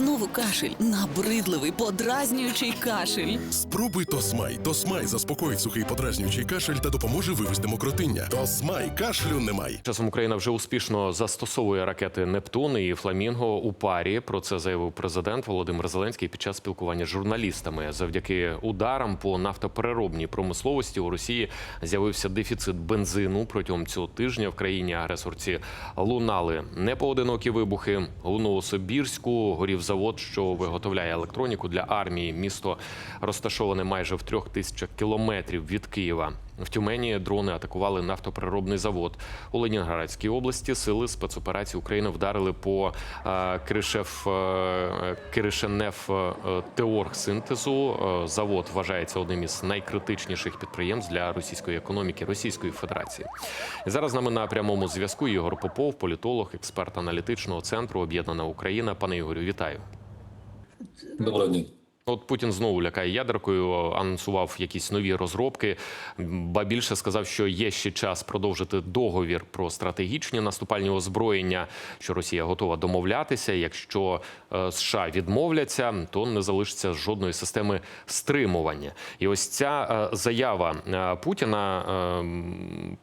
Знову кашель, набридливий, подразнюючий кашель. Спробуй Тосмай. Тосмай заспокоїть сухий подразнюючий кашель та допоможе вивести мокротиння. Тосмай кашлю немає. Часом Україна вже успішно застосовує ракети Нептун і Фламінго у парі. Про це заявив президент Володимир Зеленський під час спілкування з журналістами. Завдяки ударам по нафтопереробній промисловості у Росії з'явився дефіцит бензину. Протягом цього тижня в країні агресорці лунали непоодинокі вибухи. У Новосибірську горів завод, що виготовляє електроніку для армії. Місто розташоване майже в трьох тисячах кілометрів від Києва. В Тюмені дрони атакували нафтопереробний завод. У Ленінградській області сили спецоперації України вдарили по е, Киришев, е, Киришенеф е, теоргсинтезу. Завод вважається одним із найкритичніших підприємств для російської економіки Російської Федерації. І зараз з нами на прямому зв'язку Ігор Попов, політолог, експерт аналітичного центру Об'єднана Україна. Пане Ігорю, вітаю. Доброго дня. От Путін знову лякає ядеркою, анонсував якісь нові розробки. Ба більше сказав, що є ще час продовжити договір про стратегічні наступальні озброєння, що Росія готова домовлятися. Якщо е, США відмовляться, то не залишиться жодної системи стримування. І ось ця е, заява е, Путіна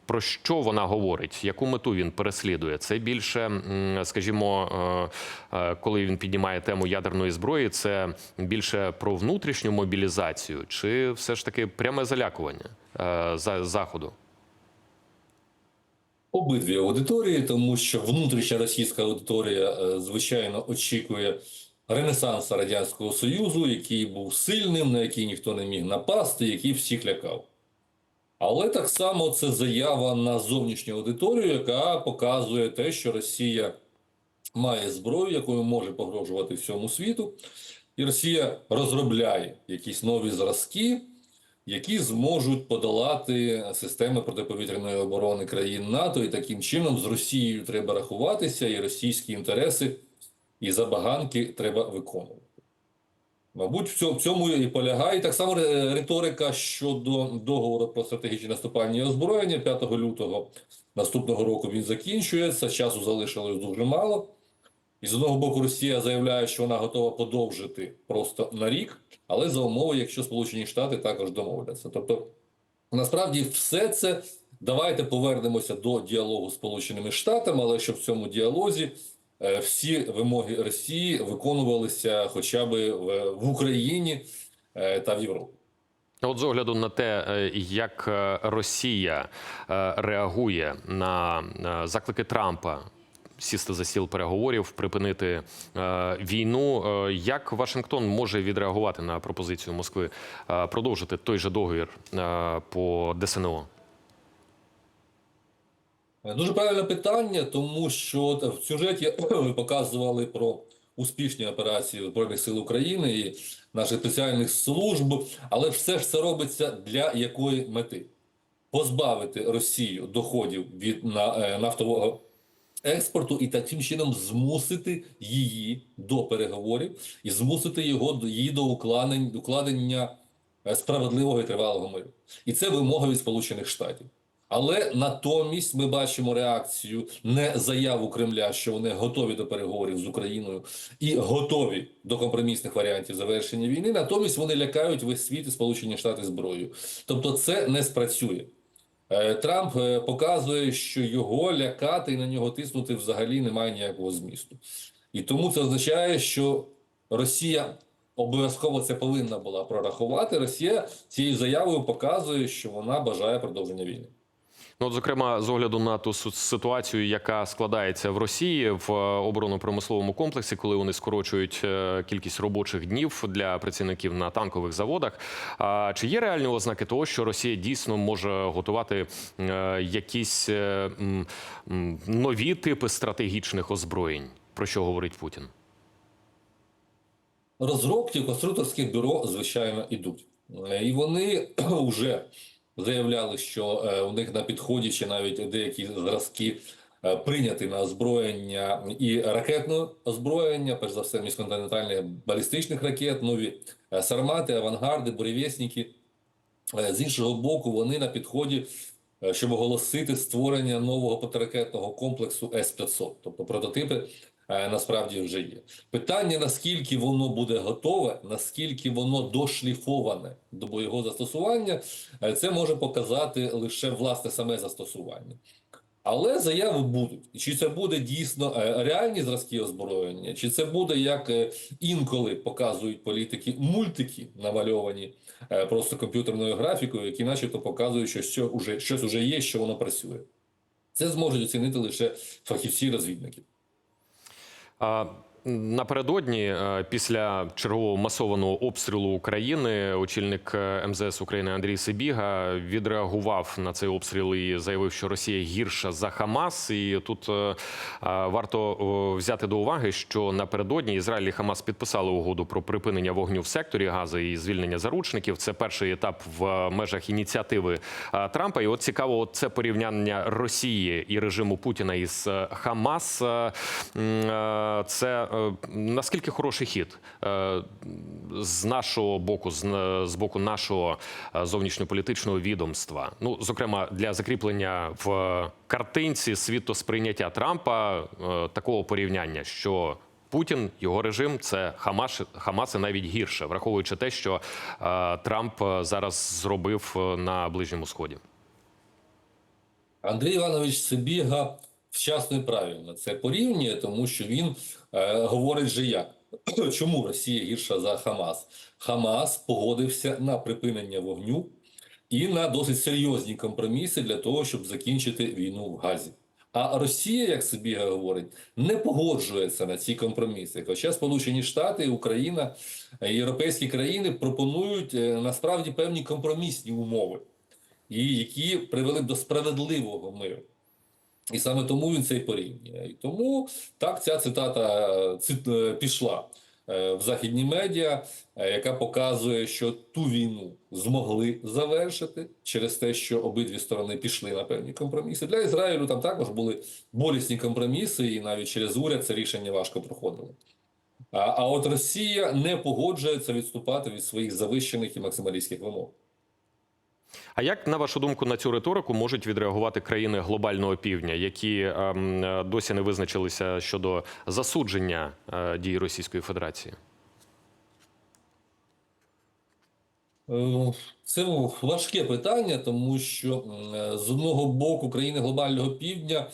про що вона говорить, яку мету він переслідує? Це більше, скажімо, коли він піднімає тему ядерної зброї, це більше про внутрішню мобілізацію, чи все ж таки пряме залякування е, за заходу? Обидві аудиторії, тому що внутрішня російська аудиторія, е, звичайно, очікує ренесансу Радянського Союзу, який був сильним, на який ніхто не міг напасти, який всіх лякав. Але так само це заява на зовнішню аудиторію, яка показує те, що Росія має зброю, якою може погрожувати всьому світу, і Росія розробляє якісь нові зразки, які зможуть подолати системи протиповітряної оборони країн НАТО, і таким чином з Росією треба рахуватися, і російські інтереси і забаганки треба виконувати. Мабуть, в цьому, і полягає. Так само риторика щодо договору про стратегічні наступальні озброєння 5 лютого наступного року він закінчується. Часу залишилось дуже мало. І з одного боку, Росія заявляє, що вона готова подовжити просто на рік, але за умови, якщо Сполучені Штати також домовляться. Тобто, насправді, все це давайте повернемося до діалогу з Сполученими Штатами, але щоб в цьому діалозі е, всі вимоги Росії виконувалися хоча б в, в Україні е, та в Європі. От з огляду на те, е, як е, Росія е, реагує на е, заклики Трампа. Сісти за стіл переговорів, припинити е, війну. Е, як Вашингтон може відреагувати на пропозицію Москви е, продовжити той же договір по ДСНО? Дуже правильне питання, тому що в сюжеті ви показували про успішні операції Збройних сил України і наших спеціальних служб, але все ж це робиться для якої мети? Позбавити Росію доходів від на- нафтового експорту і таким чином змусити її до переговорів і змусити його її до укладення е, справедливого і тривалого миру. І це вимога від Сполучених Штатів. Але натомість ми бачимо реакцію не заяву Кремля, що вони готові до переговорів з Україною і готові до компромісних варіантів завершення війни. Натомість вони лякають весь світ і Сполучені Штати зброєю. Тобто, це не спрацює. Е, Трамп е, показує, що його лякати і на нього тиснути взагалі немає ніякого змісту. І тому це означає, що Росія обов'язково це повинна була прорахувати. Росія цією заявою показує, що вона бажає продовження війни. Ну, от, зокрема, з огляду на ту ситуацію, яка складається в Росії в е, оборонно-промисловому комплексі, коли вони скорочують е, кількість робочих днів для працівників на танкових заводах. А чи є реальні ознаки того, що Росія дійсно може готувати е, якісь нові типи стратегічних озброєнь? Про що говорить Путін? Розробки конструкторських бюро, звичайно, ідуть. І вони вже заявляли, що е, у них на підході ще навіть деякі зразки е, прийняті на озброєння і ракетне озброєння, перш за все, міжконтинентальних балістичних ракет, нові е, сармати, авангарди, буревєсники. З іншого боку, вони на підході, щоб оголосити створення нового протиракетного комплексу С-500, тобто прототипи насправді вже є. Питання, наскільки воно буде готове, наскільки воно дошліфоване до бойового застосування, е, це може показати лише власне саме застосування. Але заяви будуть. Чи це буде дійсно е, реальні зразки озброєння, чи це буде як е, інколи показують політики мультики, намальовані е, просто комп'ютерною графікою, які начебто показують, що, що уже, щось є, що воно працює. Це зможуть оцінити лише фахівці розвідники. А, Напередодні, е, після чергового масованого обстрілу України, очільник е, МЗС України Андрій Сибіга відреагував на цей обстріл і заявив, що Росія гірша за Хамас. І тут е, варто взяти до уваги, що напередодні Ізраїль і Хамас підписали угоду про припинення вогню в секторі Гази і звільнення заручників. Це перший етап в межах ініціативи Трампа. І от цікаво, це порівняння Росії і режиму Путіна із Хамас. Це наскільки хороший хід е, з нашого боку, з, боку нашого е, зовнішньополітичного відомства. Ну, зокрема, для закріплення в картинці світосприйняття Трампа е, такого порівняння, що Путін, його режим це Хамас, Хамас і навіть гірше, враховуючи те, що е, Трамп е, зараз зробив е, на Ближньому Сході. Андрій Іванович Сибіга вчасно і правильно це порівнює, тому що він е, говорить же як. Чому Росія гірша за Хамас? Хамас погодився на припинення вогню і на досить серйозні компроміси для того, щоб закінчити війну в Газі. А Росія, як Сибіга говорить, не погоджується на ці компроміси. Хоча Сполучені Штати, Україна, європейські країни пропонують е, насправді певні компромісні умови і які привели до справедливого миру. І саме тому він це і порівнює. І тому так ця цитата е, пішла е, в західні медіа, е, яка показує, що ту війну змогли завершити через те, що обидві сторони пішли на певні компроміси. Для Ізраїлю там також були болісні компроміси, і навіть через уряд це рішення важко проходило. А от Росія не погоджується відступати від своїх завищених і максималістських вимог. А як на вашу думку на цю риторику можуть відреагувати країни глобального півдня, які ем, е, досі не визначилися щодо засудження е, дій Російської Федерації? Е, Це важке питання, тому що з одного боку країни глобального півдня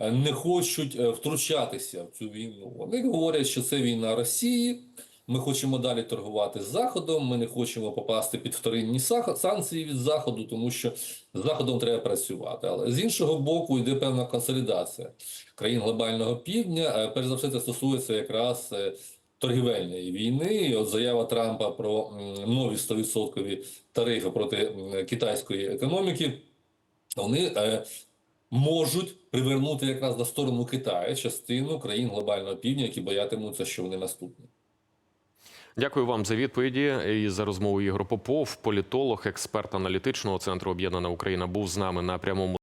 не хочуть втручатися в цю війну. Вони говорять, що це війна Росії. Ми хочемо далі торгувати з Заходом. Ми не хочемо попасти під вторинні санкції від Заходу, тому що з Заходом треба працювати. Але з іншого боку йде певна консолідація країн глобального півдня. Е, Перш за все, це стосується якраз е, торгівельної війни. От заява Трампа про нові 100% тарифи проти китайської економіки. Вони е, можуть привернути якраз на сторону Китаю частину країн глобального півдня, які боятимуться, що вони наступні. Дякую вам за відповіді і за розмову. Ігор Попов, політолог, експерт аналітичного центру Об'єднана Україна, був з нами на прямому.